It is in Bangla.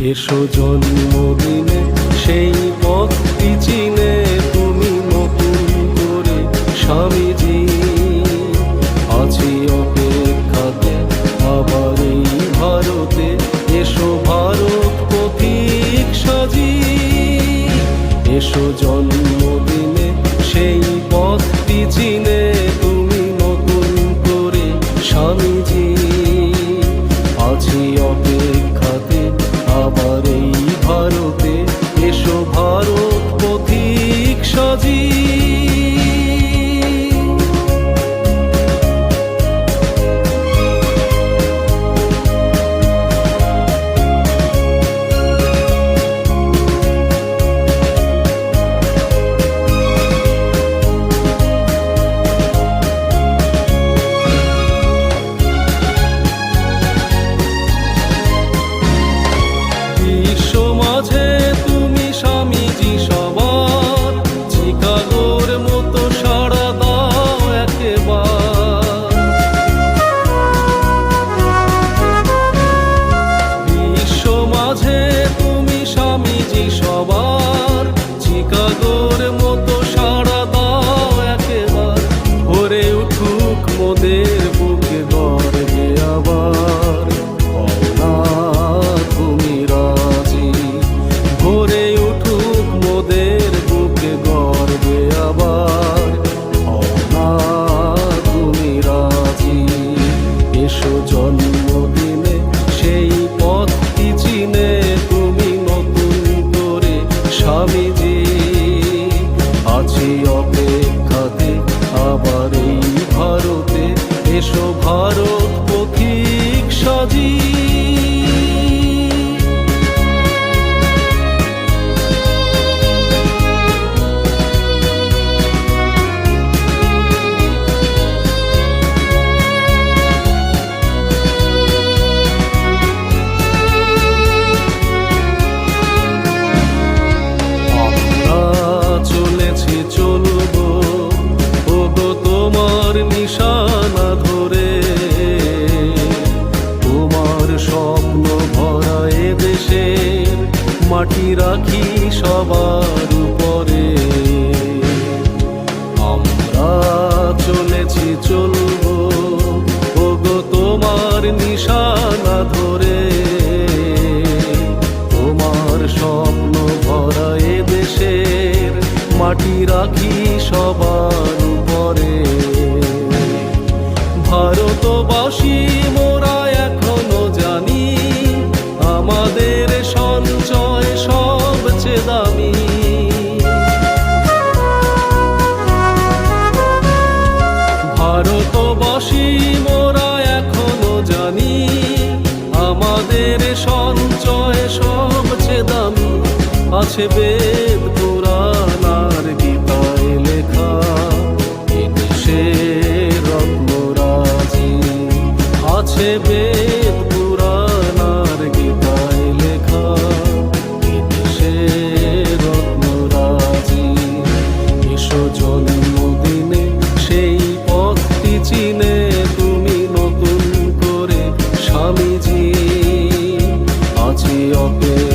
এসো জন্মদিনে সেই পথটি চিনে তুমি নতুন করে স্বামীজি। আছি অপেক্ষাতে আবার এই ভারতে এসো ভারত পথিক সাজি। এসো জন্মদিনে সেই পথটি চিনে তুমি নতুন করে স্বামীজি। মাঝে তুমি স্বামীজি সবার চিকাগোর মতো সারা দাও একেবার। ভরে উঠুক মোদের বুকে গর্বে আবার। তুমি রাজি। ভরে ভরা এ দেশের মাটি রাখি সবার উপরে। দামি। ভারতবাসী মোরা এখনও জানি, আমাদের সঞ্চয় সবচেয়ে দামি। আছে বেদ পুরাণ আর গীতায় লেখা এ দেশের রত্নরাজি। আছে বেদ আছি অপেক্ষাতে